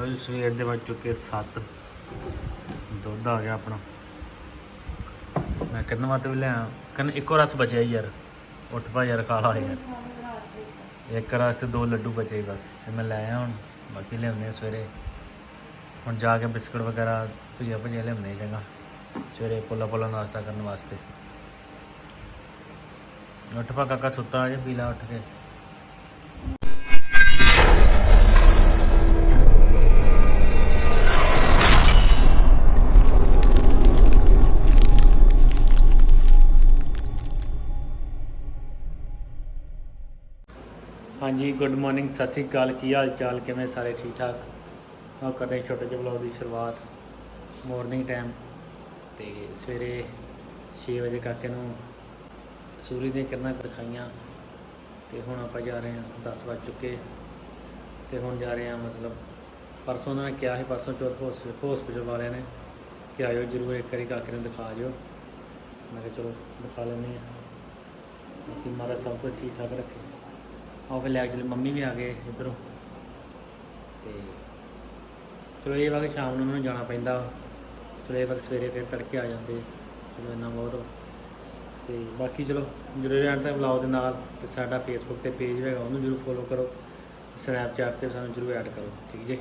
ਲੋ ਜੀ, ਸਵੇਰ ਦੇ ਵੱਜ ਚੁੱਕੇ 7 ਦੁੱਧ ਆ ਗਿਆ ਆਪਣਾ। ਮੈਂ ਕਿੰਨਾ ਵਾਤੇ ਵੀ ਲਿਆ ਕੰਨ ਇੱਕੋ ਰਸ ਬਚਿਆ ਯਾਰ। ਉੱਠ ਪਾ ਯਾਰ, ਖਾ ਲਾ ਯਾਰ। ਇੱਕ ਰਸ ਤੇ ਦੋ ਲੱਡੂ ਬਚੇ ਬਸ। ਮੈਂ ਲੈ ਆਇਆ ਹੁਣ। ਬਾਕੀ ਲਿਆਉਂਦੇ ਸਵੇਰੇ। ਹੁਣ ਜਾ ਕੇ ਬਿਸਕੁਟ ਵਗੈਰਾ ਭੁਜੀਆ ਭੁਜੀਆ ਲਿਆਉਂਦੇ ਆ ਚੰਗਾ। ਸਵੇਰੇ ਪੋਲਾ ਪੋਲਾ ਨਾਸ਼ਤਾ ਕਰਨ ਵਾਸਤੇ। ਉੱਠ ਪਾ, ਕਾਕਾ ਸੁੱਤਾ ਜੇ ਪੀਲਾ ਉੱਠ ਕੇ। ਹਾਂਜੀ ਗੁੱਡ ਮਾਰਨਿੰਗ ਸਤਿ ਸ੍ਰੀ ਅਕਾਲ। ਕੀ ਹਾਲ ਚਾਲ ਕਿਵੇਂ ਸਾਰੇ ਠੀਕ ਠਾਕ ਆਓ ਕਰਦੇ ਹਾਂ ਛੋਟੇ ਜਿਹੇ ਵਲੌਗ ਦੀ ਸ਼ੁਰੂਆਤ। ਮਾਰਨਿੰਗ ਟਾਈਮ ਤੇ ਸਵੇਰੇ 6 ਵਜੇ ਕਾਕੇ ਨੂੰ ਸੂਰਜ ਦੀਆਂ ਕਿਰਨਾਂ ਦਿਖਾਈਆਂ। ਤੇ ਹੁਣ ਆਪਾਂ ਜਾ ਰਹੇ ਹਾਂ 10 ਵੱਜ ਚੁੱਕੇ। ਤੇ ਹੁਣ ਜਾ ਰਹੇ ਹਾਂ, ਮਤਲਬ ਪਰਸੋਂ ਉਹਨਾਂ ਨੇ ਕਿਹਾ ਸੀ, ਪਰਸੋਂ ਚੌਥ ਹਸਪੀਟਲ ਵਾਲਿਆਂ ਨੇ ਕਿ ਆਇਓ ਜ਼ਰੂਰ ਇੱਕ ਵਾਰੀ ਕਾਕੇ ਨੂੰ ਦਿਖਾ ਜਿਓ। ਮੈਂ ਕਿਹਾ ਚਲੋ, ਦਿਖਾ ਲੈਂਦੇ ਹਾਂ। ਬਾਕੀ ਮਾਰਾ ਸਭ ਕੁਝ ਠੀਕ ਠਾਕ ਰੱਖੇ। ਆਓ ਫਿਰ ਲੈ ਕੇ ਚਲੇ, ਮੰਮੀ ਵੀ ਆ ਗਏ ਇੱਧਰੋਂ। ਤੇ ਚਲੋ ਇਹ ਵਾ ਕਿ ਸ਼ਾਮ ਨੂੰ ਉਹਨਾਂ ਨੂੰ ਜਾਣਾ ਪੈਂਦਾ। ਚਲੋ ਇਹ ਵਕਤ ਸਵੇਰੇ ਫਿਰ ਤੜਕੇ ਆ ਜਾਂਦੇ। ਚਲੋ ਇੰਨਾ ਬਹੁਤ ਵਾ। ਤੇ ਬਾਕੀ ਚਲੋ, ਜਰੂਰ ਐਂਡ ਤਾਂ ਬੁਲਾਓ ਦੇ ਨਾਲ ਤੇ ਸਾਡਾ ਫੇਸਬੁੱਕ ਤੇ ਪੇਜ ਹੈਗਾ, ਉਹਨੂੰ ਜਰੂਰ ਫੋਲੋ ਕਰੋ। ਸਨੈਪਚੈਟ ਤੇ ਵੀ ਸਾਨੂੰ ਜਰੂਰ ਐਡ ਕਰੋ, ਠੀਕ ਜੇ?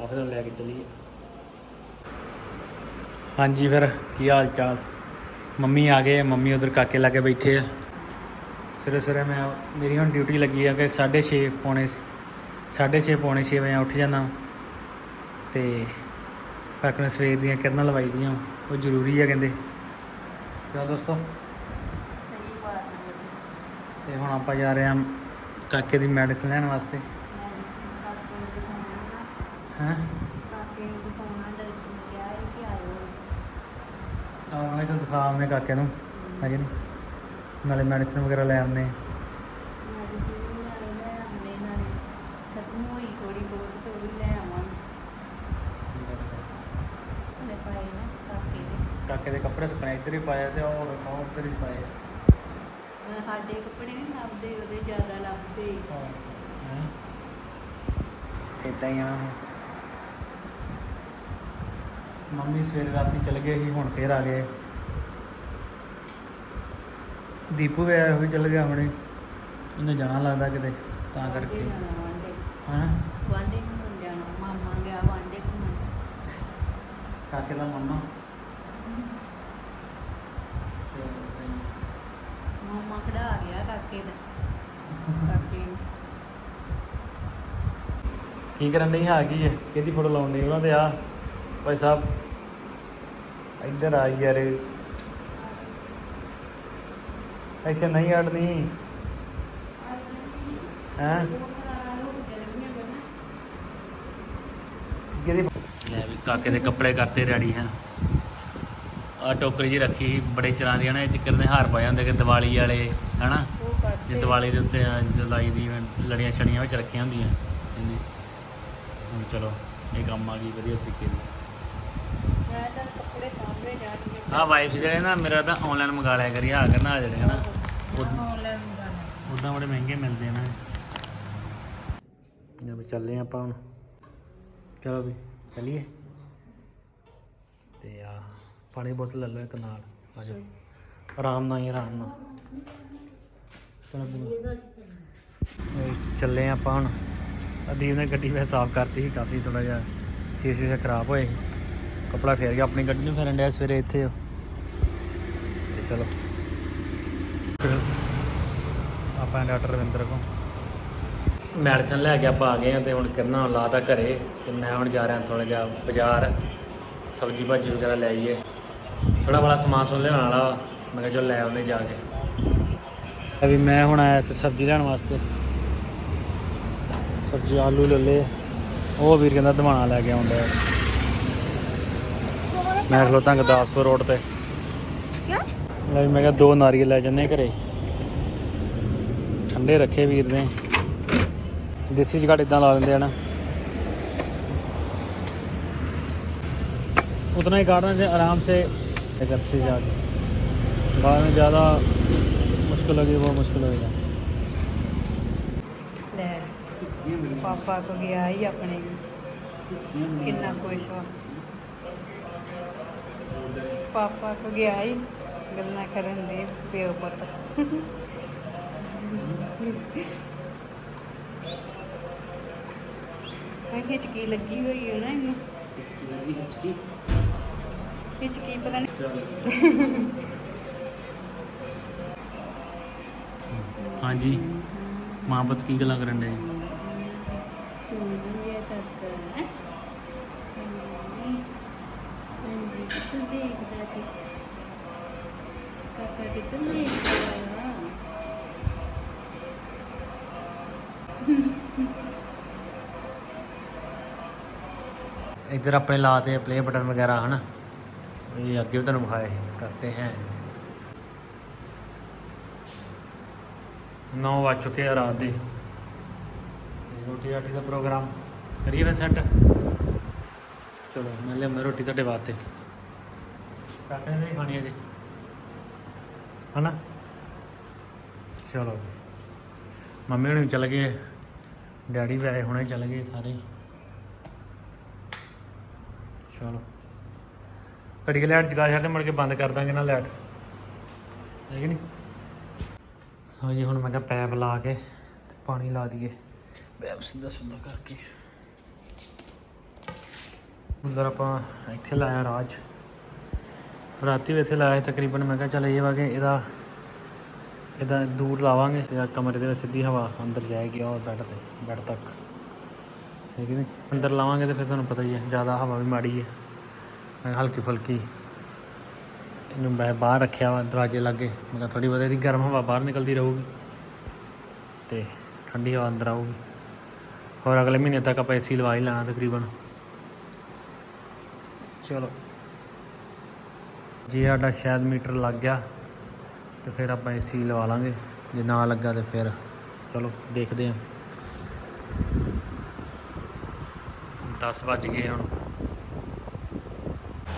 ਆ ਫਿਰ ਲੈ ਕੇ ਚਲੀਏ। ਹਾਂਜੀ ਫਿਰ, ਕੀ ਹਾਲ ਚਾਲ? ਮੰਮੀ ਆ ਗਏ, ਮੰਮੀ ਉਧਰ ਕਾਕੇ ਲਾ ਕੇ ਬੈਠੇ ਆ। ਸਵੇਰੇ ਸਵੇਰੇ ਮੈਂ ਮੇਰੀ ਹੁਣ ਡਿਊਟੀ ਲੱਗੀ ਆ ਕਿ 6:30 ਪੌਣੇ 6:30 ਪੌਣੇ 6 ਵਜੇ ਉੱਠ ਜਾਂਦਾ। ਤੇ ਕਾਕੇ ਨੂੰ ਸਵੇਰ ਦੀਆਂ ਕਿਰਨਾਂ ਲਵਾਈ ਦੀਆਂ ਉਹ ਜ਼ਰੂਰੀ ਆ ਕਹਿੰਦੇ। ਕਿਉਂ ਦੋਸਤੋ? ਸਹੀ ਬਾਤ ਹੈ ਤੇ ਹੁਣ ਆਪਾਂ ਜਾ ਰਹੇ ਹਾਂ ਕਾਕੇ ਦੀ ਮੈਡੀਸਨ ਲੈਣ ਵਾਸਤੇ। ਹੈਂ? ਕਾਕੇ ਨੂੰ ਦਿਖਾਉਣਾ ਡਾਕਟਰ ਨੇ ਕਿਹਾ ਹੈ ਕਿ ਆਇਓ। ਆਹ ਮੈਂ ਚਲ ਦਿਖਾ ਆਉਂਦੇ ਕਾਕੇ ਨੂੰ। ਹਾਂਜੀ ਨਹੀਂ? ਨਾਲੇ ਮੈਡੀਸਨ ਵਗੈਰਾ ਲੈ ਆਉਂਦੇ। ਮੈਡੀਸਿਨ ਨਾਲੇ ਲੈ ਆਉਂਦੇ ਨਾਲੇ ਖਤਮ ਹੋਈ ਥੋੜੀ ਬਹੁਤ ਤੇ ਵੀ ਲੈ ਆਵਾਂਗੇ ਉਹਨੇ ਪਾਏ ਨਾ ਕਾਕੇ ਦੇ ਕਾਕੇ ਦੇ ਕੱਪੜੇ ਸੁੱਕਣੇ ਇੱਧਰ ਹੀ ਪਾਏ ਤੇ ਉਹ ਵੇਖੋ ਉੱਧਰ ਹੀ ਪਾਏ। ਅਹ ਸਾਡੇ ਕੱਪੜੇ ਨਹੀਂ ਲੱਭਦੇ ਉਹਦੇ ਜ਼ਿਆਦਾ ਲੱਭਦੇ ਹੈਂ? ਇਦਾਂ ਹੀ ਆ ਮੰਮੀ ਸਵੇਰੇ ਰਾਤੀ ਚਲ ਗਏ ਸੀ, ਹੁਣ ਫੇਰ ਆ ਗਏ। ਦੀਪੂ ਵੀ ਆਇਆ ਵੀ ਚਲ ਗਿਆ ਹੁਣੇ। ਉਹਨੇ ਜਾਣਾ ਲੱਗਦਾ ਕਿਤੇ ਤਾਂ ਕਰਕੇ। ਵਾਂਡੇ ਹਾਂ? ਵਾਂਡੇ ਘੁੰਮਣ ਜਾਣਾ ਮਾਮਾ ਗਿਆ ਵਾਂਡੇ ਘੁੰਮਣ। ਕਾਕੇ ਦਾ ਮੰਮਾ। ਮਾਮਾ ਖੜਾ ਗਿਆ ਕਾਕੇ ਦਾ ਕਾਕੇ ਨੂੰ। ਕੀ ਕਰਨ ਨਹੀਂ ਆ? ਗਈ ਹੈ? ਕਿਹਦੀ ਫੋਟੋ ਲਾਉਣ ਡਈ? ਉਹਨਾਂ ਦੇ ਆ। ਭਾਈ ਸਾਹਿਬ ਇੱਧਰ ਆ ਯਾਰ। ਇੱਥੇ ਨਹੀਂ ਅੜਨੀ ਹੈਂ? ਕਿਹਦੀ ਲੈ ਵੀ ਕਾਕੇ ਦੇ ਕੱਪੜੇ ਕਰਤੇ ਰੈਡੀ ਹੈ। ਆ ਟੋਕਰੀ ਜੀ ਰੱਖੀ ਸੀ, ਬੜੇ ਚਰਾਂ ਦੀਆਂ ਨੇ ਚਿੱਕਰ ਦੇ ਹਾਰ ਪਾਏ ਹੁੰਦੇ ਕਿ ਦੀਵਾਲੀ ਵਾਲੇ ਹਨਾ? ਜੇ ਦੀਵਾਲੀ ਦੇ ਉੱਤੇ ਆ, ਜੁਲਾਈ ਦੀ ਲੜੀਆਂ ਛੜੀਆਂ ਵਿੱਚ ਰੱਖੀਆਂ ਹੁੰਦੀਆਂ ਇਹਨੇ। ਹੁਣ ਚਲੋ ਇਹ ਕੰਮ ਆ ਗਈ ਵਧੀਆ ਤਰੀਕੇ ਦੀ ਆਹ ਵਾਈਫ ਜਿਹੜੇ ਨਾ ਮੇਰਾ ਤਾਂ ਆਨਲਾਈਨ ਮੰਗਾ ਲਿਆ ਕਰੀ ਆ ਕਰਨਾ ਆ ਜਿਹੜੇ ਹਨਾ ਆਨਲਾਈਨ ਉਦਾਂ ਬੜੇ ਮਹਿੰਗੇ ਮਿਲਦੇ ਨੇ। ਜਦ ਚੱਲੇ ਆਪਾਂ ਹੁਣ। ਚਲੋ ਵੀ ਚੱਲੀਏ। ਤੇ ਆ ਪਾਣੀ ਬੋਤਲ ਲੈ ਲਓ ਇੱਕ ਨਾਲ। ਆ ਜਾਓ। ਆਰਾਮ ਨਾਲ ਹੀ ਆਰਾਮ ਨਾਲ। ਚਲੋ ਵੀ ਚੱਲੇ ਆਪਾਂ ਹੁਣ। ਅਦੀਪ ਨੇ ਗੱਡੀ ਵੈਸੇ ਸਾਫ਼ ਕਰਤੀ ਸੀ ਕਾਫੀ ਥੋੜਾ ਜਿਹਾ ਸ਼ੀਸ਼ੇ ਸ਼ੀਸ਼ੇ ਖਰਾਬ ਹੋਏ ਸੀ। ਕੱਪੜਾ ਫੇਰ ਗਿਆ, ਆਪਣੀ ਗੱਡੀ ਨੂੰ ਫੇਰਨ ਡਿਆ ਸਵੇਰੇ ਇੱਥੇ। ਤੇ ਚਲੋ। ਆਪਾਂ ਡਾਕਟਰ ਰਵਿੰਦਰ ਕੋ ਮੈਡੀਸਨ ਲੈ ਕੇ ਆਪਾਂ ਆ ਗਏ ਆ ਤੇ ਹੁਣ ਕਿਰਨਾ ਲਾਤਾ ਘਰੇ ਤੇ ਮੈਂ ਹੁਣ ਜਾ ਰਿਹਾ ਥੋੜਾ ਜਿਹਾ ਬਾਜ਼ਾਰ, ਸਬਜ਼ੀ ਭਾਜੀ ਵਗੈਰਾ ਲੈ ਆਈਏ। ਥੋੜਾ ਬੜਾ ਸਮਾਨ ਸੁਣ ਲਿਆਉਣ ਵਾਲਾ ਵਾ। ਮੈਂ ਕਿਹਾ ਚਲ ਲੈ ਆਉਂਦੇ ਜਾ ਕੇ। ਅਭੀ ਮੈਂ ਹੁਣ ਆਇਆ ਤੇ ਸਬਜ਼ੀ ਲੈਣ ਵਾਸਤੇ। ਸਬਜ਼ੀ ਆਲੂ ਲੈ ਲਏ। ਉਹ ਵੀਰ ਕਹਿੰਦਾ ਦਵਾਣਾ ਲੈ ਕੇ ਆਉਂਦਾ। ਮੈਂ ਖਲੋਤਾ ਗੁਰਦਾਸਪੁਰ ਰੋਡ ਤੇ ਕਿਆ ਲੈ ਵੀ ਮੈਂ ਕਿਹਾ ਦੋ ਨਾਰੀਅਲ ਲੈ ਜੰਨੇ ਘਰੇ ਠੰਡੇ ਰੱਖੇ ਵੀਰ ਨੇ ਦੇਸੀ ਜਗਾੜ ਇਦਾਂ ਲਾ ਦਿੰਦੇ ਆ ਨਾ उतना ही काटना चाहिए आराम से घर से जाके बाद में ज़्यादा मुश्किल होगी वो मुश्किल होगा ਲੈ ਪਾਪਾ ਕੋ ਗਿਆ ਹੀ ਆਪਣੇ ਕਿੰਨਾ ਖੁਸ਼ ਵਾ ਪਾਪਾ ਕੋ ਗਿਆ ਹੀ ਗੱਲਾਂ ਕਰਨ ਦੇ ਪਿਓ ਪੁੱਤ। ਮੈਂ ਹਿਚਕੀ ਲੱਗੀ ਹੋਈ ਹੈ ਨਾ ਇਹਨੂੰ। ਹਿਚਕੀ ਪਤਾ ਨਹੀਂ ਹਾਂਜੀ। ਮਾਂ ਪੁੱਤ ਕੀ ਗੱਲਾਂ ਕਰਨ ਦੇ ਸੁਣੀਏ ਤੱਕ ਹਾਂਜੀ ਕਿੱਥੇ ਦੇਖਦਾ ਸੀ ਕਾਕਾ ਕਿੱਥੇ ਦੇਖਦਾ ਇੱਧਰ ਆਪਣੇ ਲਾਤੇ ਪਲੇ ਬਟਨ ਵਗੈरह ਹਨਾ? ਇਹ ਅੱਗੇ ਵੀ ਤੁਹਾਨੂੰ ਵਿਖਾਏ ਕਰਤੇ ਹੈ। 9 ਵੱਜ ਚੁੱਕੇ ਆ ਰਾਤ ਦੇ। ਤੇ ਰੋਟੀ ਰਾਟੀ ਦਾ ਪ੍ਰੋਗਰਾਮ ਕਰੀਏ ਫਿਰ ਸੈੱਟ ਚਲੋ, ਮੈਂ ਲਿਆ ਮੈਂ ਰੋਟੀ ਤੁਹਾਡੇ ਵਾਸਤੇ। ਕਾਟੇ ਨਹੀਂ ਖਾਣੀ ਅਜੇ ਹਨਾ? ਚਲੋ। ਮੰਮੀ ਹੁਣੀ ਵੀ ਗਏ। ਡੈਡੀ ਵੀ ਆਏ ਹੁਣੇ, ਚੱਲ ਗਏ ਸਾਰੇ। ਚਲੋ। ਘੜੀ ਕੇ ਲਾਈਟ ਜਗਾ ਛੱਡ, ਮੁੜ ਕੇ ਬੰਦ ਕਰ ਦਾਂਗੇ ਨਾ ਲਾਈਟ। ਹੈ ਕਿ ਨਹੀਂ? ਹਾਂ ਜੀ, ਹੁਣ ਮੈਂ ਕਿਹਾ ਪੈਪ ਲਾ ਕੇ ਤੇ ਪਾਣੀ ਲਾ ਦਈਏ। ਪੈਪ ਸਿੱਧਾ ਸੁੰਦਰ ਕਰਕੇ। ਅੰਦਰ ਆਪਾਂ ਇੱਥੇ ਲਾਇਆ ਰਾਜ। ਰਾਤੀ ਵੀ ਇੱਥੇ ਲਾਇਆ ਤਕਰੀਬਨ, ਮੈਂ ਕਿਹਾ ਚੱਲ ਇਹ ਵਾ ਕਿ ਇਹਦਾ ਇਹਦਾ ਦੂਰ ਲਾਵਾਂਗੇ ਤੇ ਆਹ ਕਮਰੇ ਦੇ ਵਿੱਚ ਸਿੱਧੀ ਹਵਾ ਅੰਦਰ ਜਾਏਗੀ ਉਹ ਬੈੱਡ ਤੇ ਬੈੱਡ ਤੱਕ। ਠੀਕ ਹੈ ਨਹੀਂ ਅੰਦਰ ਲਾਵਾਂਗੇ ਤੇ ਫਿਰ ਤੁਹਾਨੂੰ ਪਤਾ ਹੀ ਹੈ, ਜ਼ਿਆਦਾ ਹਵਾ ਵੀ ਮਾੜੀ ਹੈ। ਮੈਂ ਹਲਕੀ ਫੁਲਕੀ ਇਹਨੂੰ ਮੈਂ ਬਾਹਰ ਰੱਖਿਆ ਵਾ ਦਰਵਾਜ਼ੇ ਲਾਗੇ, ਮੈਂ ਕਿਹਾ ਥੋੜੀ ਬਹੁਤ ਇਹਦੀ ਗਰਮ ਹਵਾ ਬਾਹਰ ਨਿਕਲਦੀ ਰਹੂਗੀ ਤੇ ਠੰਡੀ ਹਵਾ ਅੰਦਰ ਆਊਗੀ। ਹੋਰ ਅਗਲੇ ਮਹੀਨੇ ਤੱਕ ਆਪਾਂ ਏਸੀ ਲਵਾ ਹੀ ਲੈਣਾ ਤਕਰੀਬਨ। ਚਲੋ। ਜੇ ਸਾਡਾ ਸ਼ਾਇਦ ਮੀਟਰ ਲੱਗ ਗਿਆ, ਤੇ ਫਿਰ ਆਪਾਂ ਏਸੀ ਲਵਾ ਲਾਂਗੇ। ਜੇ ਨਾ ਲੱਗਾ ਤੇ ਫਿਰ ਚਲੋ, ਦੇਖਦੇ ਹਾਂ 10 ਵੱਜ ਗਏ ਹੁਣ।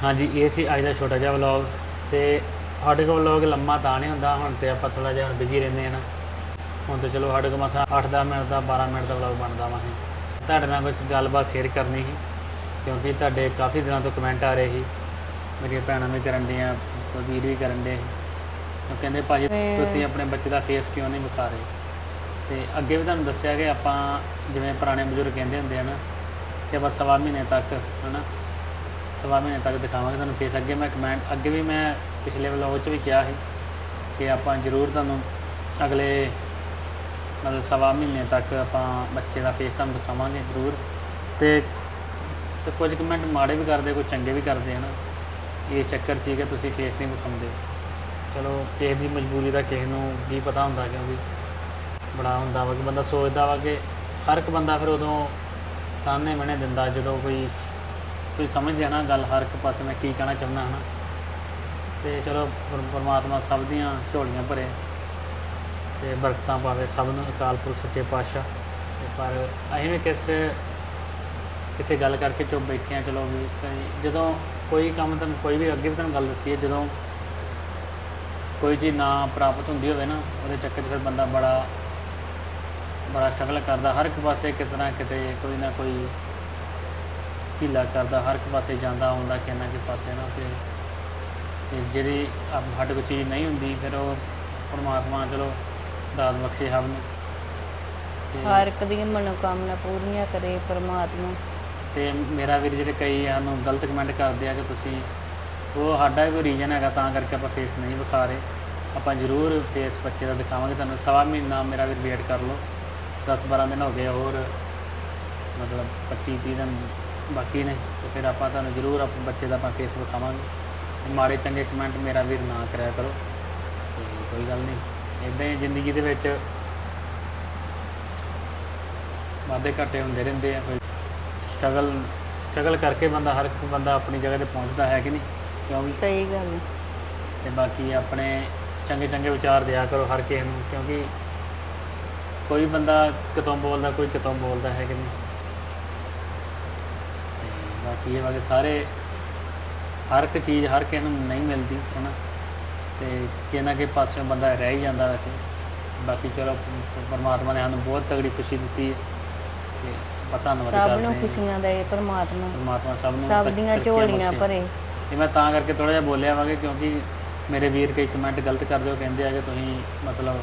ਹਾਂਜੀ, ਇਹ ਸੀ ਅੱਜ ਦਾ ਛੋਟਾ ਜਿਹਾ ਵਲੌਗ, ਤੇ ਸਾਡੇ ਕੋਲ ਵਲੌਗ ਲੰਮਾ ਤਾਂ ਨਹੀਂ ਹੁੰਦਾ, ਹੁਣ ਤੇ ਆਪਾਂ ਥੋੜਾ ਜਿਹਾ ਬਿਜ਼ੀ ਰਹਿੰਦੇ ਹਾਂ ਨਾ। ਹੁਣ ਤੇ ਚਲੋ, ਸਾਡੇ ਕੋਲ ਮਸਾ 8-10 ਮਿੰਟ ਦਾ 12 ਮਿੰਟ ਦਾ ਵਲੌਗ ਬਣਦਾ ਵਾ ਤੁਹਾਡੇ ਨਾਲ ਕੁਝ ਗੱਲਬਾਤ ਸ਼ੇਅਰ ਕਰਨੀ ਸੀ, ਕਿਉਂਕਿ ਤੁਹਾਡੇ ਕਾਫੀ ਦਿਨਾਂ ਤੋਂ ਕਮੈਂਟ ਆ ਰਹੇ ਸੀ। ਮੇਰੀਆਂ ਭੈਣਾਂ ਵੀ ਕਰਨ ਦੀਆਂ ਵੀਰ ਵੀ ਕਰਨ ਦੇ ਉਹ ਕਹਿੰਦੇ ਭਾਜੀ ਤੇ- ਤੁਸੀਂ ਆਪਣੇ ਬੱਚੇ ਦਾ ਫੇਸ ਕਿਉਂ ਨਹੀਂ ਵਿਖਾ ਰਹੇ? ਤੇ ਅੱਗੇ ਵੀ ਤੁਹਾਨੂੰ ਦੱਸਿਆ ਕਿ ਆਪਾਂ ਜਿਵੇਂ ਪੁਰਾਣੇ ਬਜ਼ੁਰਗ ਕਹਿੰਦੇ ਹੁੰਦੇ ਆ ਨਾ ਕਿ ਬਸ ਸਵਾ ਮਹੀਨੇ ਤੱਕ ਹਨਾ? ਸਵਾ ਮਹੀਨੇ ਤੱਕ ਦਿਖਾਵਾਂਗੇ ਤੁਹਾਨੂੰ ਫੇਸ ਅੱਗੇ ਮੈਂ ਕਮੈਂਟ ਅੱਗੇ ਵੀ ਮੈਂ ਪਿਛਲੇ ਵਲੋਗ 'ਚ ਵੀ ਕਿਹਾ ਸੀ ਕਿ ਆਪਾਂ ਜ਼ਰੂਰ ਤੁਹਾਨੂੰ ਅਗਲੇ ਮਤਲਬ ਸਵਾ ਮਹੀਨੇ ਤੱਕ ਆਪਾਂ ਬੱਚੇ ਦਾ ਫੇਸ ਤੁਹਾਨੂੰ ਦਿਖਾਵਾਂਗੇ ਜ਼ਰੂਰ। ਤੇ ਤੇ ਕੁਝ ਕਮੈਂਟ ਮਾੜੇ ਵੀ ਕਰਦੇ ਕੁਝ ਚੰਗੇ ਵੀ ਕਰਦੇ ਹਨ ਇਸ ਚੱਕਰ 'ਚ ਹੀ ਕਿ ਤੁਸੀਂ ਕੇਸ ਨਹੀਂ ਵਿਖਾਉਂਦੇ। ਚਲੋ, ਕਿਸੇ ਦੀ ਮਜਬੂਰੀ ਦਾ ਕਿਸੇ ਨੂੰ ਵੀ ਪਤਾ ਹੁੰਦਾ ਕਿਉਂਕਿ ਬੜਾ ਹੁੰਦਾ ਵਾ ਕਿ ਬੰਦਾ ਸੋਚਦਾ ਵਾ ਕਿ ਹਰ ਇੱਕ ਬੰਦਾ ਫਿਰ ਉਦੋਂ ਤਾਨੇ ਮਣੇ ਦਿੰਦਾ ਜਦੋਂ ਕੋਈ, ਤੁਸੀਂ ਸਮਝਦੇ ਆ ਨਾ ਗੱਲ ਹਰ ਇੱਕ ਪਾਸੇ ਮੈਂ ਕੀ ਕਹਿਣਾ ਚਾਹੁੰਦਾ ਹਾਂ ਤੇ ਚਲੋ, ਪਰ- ਪਰਮਾਤਮਾ ਸਭ ਦੀਆਂ ਝੋਲੀਆਂ ਭਰੇ ਤੇ ਬਰਕਤਾਂ ਪਾਵੇ ਸਭ ਨੂੰ, ਅਕਾਲ ਪੁਰਖ, ਸੱਚੇ ਪਾਤਸ਼ਾਹ। ਤੇ ਪਰ ਅਸੀਂ ਵੀ ਕਿਸ, ਕਿਸੇ ਗੱਲ ਕਰਕੇ ਚੁੱਪ ਬੈਠੇ ਹਾਂ ਚਲੋ ਵੀ ਜਦੋਂ ਕੋਈ ਕੰਮ ਤੁਹਾਨੂੰ, ਕੋਈ ਵੀ ਅੱਗੇ ਵੀ ਤੁਹਾਨੂੰ ਗੱਲ ਦੱਸੀ ਹੈ ਜਦੋਂ ਕੋਈ ਚੀਜ਼ ਨਾ ਪ੍ਰਾਪਤ ਹੁੰਦੀ ਹੋਵੇ ਨਾ, ਉਹਦੇ ਚੱਕਰ 'ਚ ਫਿਰ ਬੰਦਾ ਬੜਾ ਬੜਾ ਸਟਰਗਲ ਕਰਦਾ। ਹਰ ਇੱਕ ਪਾਸੇ ਕਿਤੇ ਕਿਤੇ ਕੋਈ ਨਾ ਕੋਈ ਢੀਲਾ ਕਰਦਾ, ਹਰ ਇੱਕ ਪਾਸੇ ਜਾਂਦਾ, ਆਉਂਦਾ ਕਿੰਨਾ ਨਾ ਪਾਸੇ ਨਾ, ਤੇ ਤੇ ਜਿਹੜੀ ਸਾਡੇ ਕੋਲ ਚੀਜ਼ ਨਹੀਂ ਹੁੰਦੀ, ਫਿਰ ਉਹ ਪਰਮਾਤਮਾ ਚਲੋ ਦਾਤ ਬਖਸ਼ੇ ਸਭ ਨੂੰ। ਹਰ ਇੱਕ ਦੀ ਮਨੋਕਾਮਨਾ ਪੂਰੀਆਂ ਕਰੇ ਪਰਮਾਤਮਾ। ਤੇ ਮੇਰਾ ਵੀਰ ਜਿਹੜੇ ਕਈ ਸਾਨੂੰ ਗਲਤ ਕਮੈਂਟ ਕਰਦੇ ਆ ਕਿ ਤੁਸੀਂ ਉਹ ਸਾਡਾ ਵੀ ਕੋਈ ਰੀਜਨ ਹੈਗਾ ਤਾਂ ਕਰਕੇ ਆਪਾਂ ਫੇਸ ਨਹੀਂ ਵਿਖਾ ਰਹੇ। ਆਪਾਂ ਜ਼ਰੂਰ ਫੇਸ ਬੱਚੇ ਦਾ ਦਿਖਾਵਾਂਗੇ ਤੁਹਾਨੂੰ। ਸਵਾ ਮਹੀਨਾ ਮੇਰਾ ਵੀਰ ਵੇਟ ਕਰ ਲਓ। 10 12 ਦਿਨ ਹੋ ਗਏ ਹੋਰ, ਮਤਲਬ 25 30 ਦਿਨ ਬਾਕੀ ਨੇ। ਤੇ ਫਿਰ ਆਪਾਂ ਤੁਹਾਨੂੰ ਜ਼ਰੂਰ ਆਪਣੇ ਬੱਚੇ ਦਾ ਆਪਾਂ ਫੇਸ ਵਿਖਾਵਾਂਗੇ। ਤੇ ਮਾੜੇ ਚੰਗੇ ਕਮੈਂਟ ਮੇਰਾ ਵੀਰ ਨਾ ਕਰਿਆ ਕਰੋ। ਤੇ ਕੋਈ ਗੱਲ ਨਹੀਂ। ਇਦਾਂ ਹੀ ਜ਼ਿੰਦਗੀ ਦੇ ਵਿੱਚ ਵਾਧੇ ਘਾਟੇ ਹੁੰਦੇ ਰਹਿੰਦੇ ਆ। ਸਟਰਗਲ ਸਟਰਗਲ ਕਰਕੇ ਬੰਦਾ ਹਰ ਇੱਕ ਬੰਦਾ ਆਪਣੀ ਜਗ੍ਹਾ ਤੇ ਪਹੁੰਚਦਾ ਹੈ ਕਿ ਨਹੀਂ? ਕਿਉਂਕਿ ਸਹੀ ਗੱਲ ਤੇ ਬਾਕੀ ਆਪਣੇ ਚੰਗੇ ਚੰਗੇ ਵਿਚਾਰ ਦਿਆ ਕਰੋ ਹਰ ਕਿਸੇ ਨੂੰ ਕਿਉਂਕਿ ਕੋਈ ਬੰਦਾ ਕਿਤੋਂ ਬੋਲਦਾ ਕੋਈ ਕਿਤੋਂ ਬੋਲਦਾ ਹੈ ਕਿ ਨਹੀਂ? ਤੇ ਬਾਕੀ ਇਹ ਵਾਲੇ ਸਾਰੇ ਹਰ ਇੱਕ ਚੀਜ਼ ਹਰ ਕਿਸੇ ਨੂੰ ਨਹੀਂ ਮਿਲਦੀ ਹੈ ਨਾ ਤੇ ਕਿਸੇ ਨਾ ਕਿਸੇ ਪਾਸਿਓਂ ਬੰਦਾ ਰਹਿ ਹੀ ਜਾਂਦਾ ਵੈਸੇ। ਬਾਕੀ ਚਲੋ ਪ- ਪਰਮਾਤਮਾ ਨੇ ਸਾਨੂੰ ਬਹੁਤ ਤਗੜੀ ਖੁਸ਼ੀ ਦਿੱਤੀ ਹੈ। ਤੇ ਆਪਾਂ ਧੰਨਵਾਦ ਸਭ ਕਰਦੇ ਨੂੰ ਹਾਂ। ਖੁਸ਼ੀਆਂ ਦੇ ਪਰਮਾਤਮਾ। ਪਰਮਾਤਮਾ ਸਭ ਨੂੰ ਸਭ ਤਰ- ਦੀਆਂ ਤਰੱਕੀਆਂ ਝੋਲੀਆਂ ਬਖਸ਼ੇ। ਭਰੇ। ਇਹ ਮੈਂ ਤਾਂ ਕਰਕੇ ਥੋੜਾ ਜਿਹਾ ਬੋਲਿਆ ਵਾਂਗੇ ਕਿਉਂਕਿ ਮੇਰੇ ਵੀਰ ਕਈ ਕਮੈਂਟ ਗਲਤ ਕਰਦੇ ਹੋ ਕਹਿੰਦੇ ਆ ਕਿ ਤੁਸੀਂ ਮਤਲਬ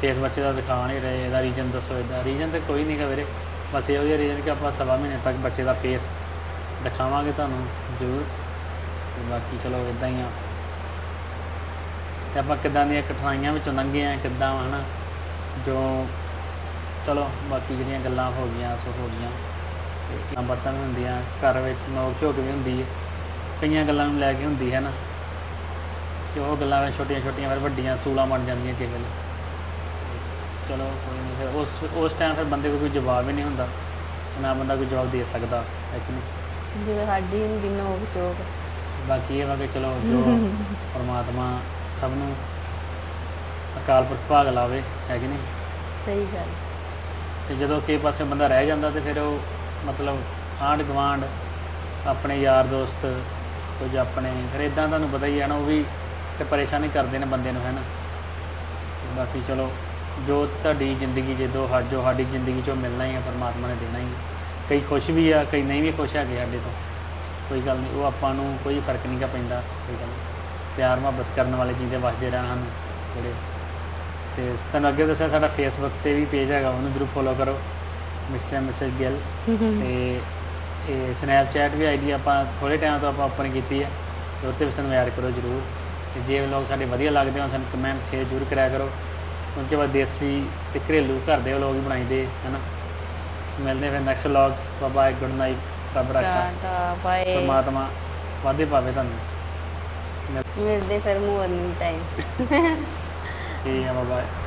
ਫੇਸ ਬੱਚੇ ਦਾ ਦਿਖਾ ਨਹੀਂ ਰਹੇ ਇਹਦਾ ਰੀਜਨ ਦੱਸੋ ਇਹਦਾ। ਰੀਜਨ ਤੇ ਕੋਈ ਨਹੀਂ ਗਾ ਵੀਰੇ। ਬਸ ਇਹੋ ਜਿਹਾ ਰੀਜਨ ਕਿ ਆਪਾਂ ਸਵਾ ਮਹੀਨੇ ਤੱਕ ਬੱਚੇ ਦਾ ਫੇਸ ਦਿਖਾਵਾਂਗੇ ਤੁਹਾਨੂੰ ਜ਼ਰੂਰ। ਤੇ ਬਾਕੀ ਚਲੋ ਇਦਾਂ ਹੀ ਆ। ਤੇ ਆਪਾਂ ਕਿੱਦਾਂ ਦੀਆਂ ਕਠਿਨਾਈਆਂ ਵਿੱਚੋਂ ਲੰਘੇ ਆ ਕਿੱਦਾਂ ਹਨਾ। ਜੋ ਚਲੋ ਬਾਕੀ ਜਿਹੜੀਆਂ ਗੱਲਾਂ ਹੋ ਗਈਆਂ ਸੋ ਹੋ ਗਈਆਂ। ਤੇ ਬਰਤਨ ਹੁੰਦੀਆਂ ਘਰ ਵਿੱਚ ਨੋਕ ਝੋਕ ਵੀ ਹੁੰਦੀ ਹੈ ਕਈਆਂ ਗੱਲਾਂ ਨੂੰ ਲੈ ਕੇ ਹੁੰਦੀ ਹੈ ਨਾ। ਤੇ ਉਹ ਗੱਲਾਂ ਫਿਰ ਛੋਟੀਆਂ ਛੋਟੀਆਂ ਫਿਰ ਵੱਡੀਆਂ ਸੂਲਾਂ ਬਣ ਜਾਂਦੀਆਂ ਕਿਸੇ ਵੇਲੇ। ਚਲੋ ਕੋਈ ਨਹੀਂ ਫਿਰ ਉਸ ਉਸ ਟਾਈਮ ਫਿਰ ਬੰਦੇ ਕੋਲ ਕੋਈ ਜਵਾਬ ਹੀ ਨਹੀਂ ਹੁੰਦਾ। ਨਾ ਬੰਦਾ ਕੋਈ ਜਵਾਬ ਦੇ ਸਕਦਾ ਹੈ ਕਿ ਨਹੀਂ? ਜਿਵੇਂ ਸਾਡੀ ਹੁੰਦੀ ਨੋਕ ਚੋਕ ਬਾਕੀ ਇਹ ਵਾ ਕਿ ਚਲੋ ਜੋ ਪਰਮਾਤਮਾ ਸਭ ਨੂੰ ਅਕਾਲ ਪੁਰਖ ਭਾਗ ਲਾਵੇ ਹੈ ਕਿ ਨਹੀਂ? ਸਹੀ ਗੱਲ। ਤੇ ਜਦੋਂ ਕਿਸੇ ਪਾਸੇ ਬੰਦਾ ਰਹਿ ਜਾਂਦਾ ਤੇ ਫਿਰ ਉਹ ਮਤਲਬ ਆਂਢ ਗੁਆਂਢ, ਆਪਣੇ ਯਾਰ ਦੋਸਤ, ਕੁਝ ਆਪਣੇ, ਫਿਰ ਇਦਾਂ ਤੁਹਾਨੂੰ ਪਤਾ ਹੀ ਹੈ ਨਾ, ਉਹ ਵੀ ਤੇ ਪਰੇਸ਼ਾਨੀ ਕਰਦੇ ਨੇ ਬੰਦੇ ਨੂੰ, ਹੈ ਨਾ। ਬਾਕੀ ਚਲੋ, ਜੋ ਤੁਹਾਡੀ ਜ਼ਿੰਦਗੀ ਜਦੋਂ ਹਾ, ਜੋ ਸਾਡੀ ਜ਼ਿੰਦਗੀ ਚੋਂ ਮਿਲਣਾ ਹੀ ਹੈ ਪਰਮਾਤਮਾ ਨੇ ਦੇਣਾ ਹੀ ਹੈ। ਕਈ ਖੁਸ਼ ਵੀ ਆ, ਕਈ ਨਹੀਂ ਵੀ ਖੁਸ਼ ਹੈਗੇ ਸਾਡੇ ਤੋਂ। ਕੋਈ ਗੱਲ ਨਹੀਂ, ਉਹ ਆਪਾਂ ਨੂੰ ਕੋਈ ਫ਼ਰਕ ਨਹੀਂ ਗਾ ਪੈਂਦਾ, ਕੋਈ ਗੱਲ ਨਹੀਂ। ਪਿਆਰ ਮੁਹੱਬਤ ਕਰਨ ਵਾਲੇ ਜਿੰਦੇ ਵਸਦੇ ਰਹਿਣ ਹਨ ਜਿਹੜੇ ਤੇ ਤੁਹਾਨੂੰ ਅੱਗੇ ਦੱਸਿਆ ਸਾਡਾ ਫੇਸਬੁੱਕ ਤੇ ਵੀ ਪੇਜ ਹੈਗਾ ਉਹਨੂੰ ਜ਼ਰੂਰ ਫੋਲੋ ਕਰੋ ਮਿਸਟਰ ਮਿਸੇਸ ਗਿੱਲ ਤੇ ਇਹ ਸਨੈਪਚੈਟ ਵੀ ਆਈਡੀ ਆਪਾਂ ਥੋੜੇ ਟਾਈਮ ਤੋਂ ਆਪਾਂ ਓਪਨ ਕੀਤੀ ਹੈ ਤੇ ਉੱਤੇ ਵੀ ਸਾਨੂੰ ਐਡ ਕਰੋ ਜ਼ਰੂਰ। ਤੇ ਜੇ ਵਲੋਗ ਸਾਡੇ ਵਧੀਆ ਲੱਗਦੇ ਹੋ ਸਾਨੂੰ ਕਮੈਂਟ ਸ਼ੇਅਰ ਜ਼ਰੂਰ ਕਰਿਆ ਕਰੋ। ਕਿਉਂਕਿ ਆਪਾਂ ਦੇਸੀ ਤੇ ਘਰੇਲੂ ਘਰ ਦੇ ਵਲੋਗ ਵੀ ਬਣਾਈਦੇ ਹਨਾ। ਮਿਲਦੇ ਫਿਰ next vlog bye good night ਰੱਬ ਰੱਖਾ। ਬਾਏ ਪਰਮਾਤਮਾ ਵਾਧੇ ਪਾਵੇ ਤੁਹਾਨੂੰ। ਮਿਲਦੇ ਫਿਰ ਮਾਰਨਿੰਗ ਟਾਈਮ ਠੀਕ ਹੈ ਬਾਏ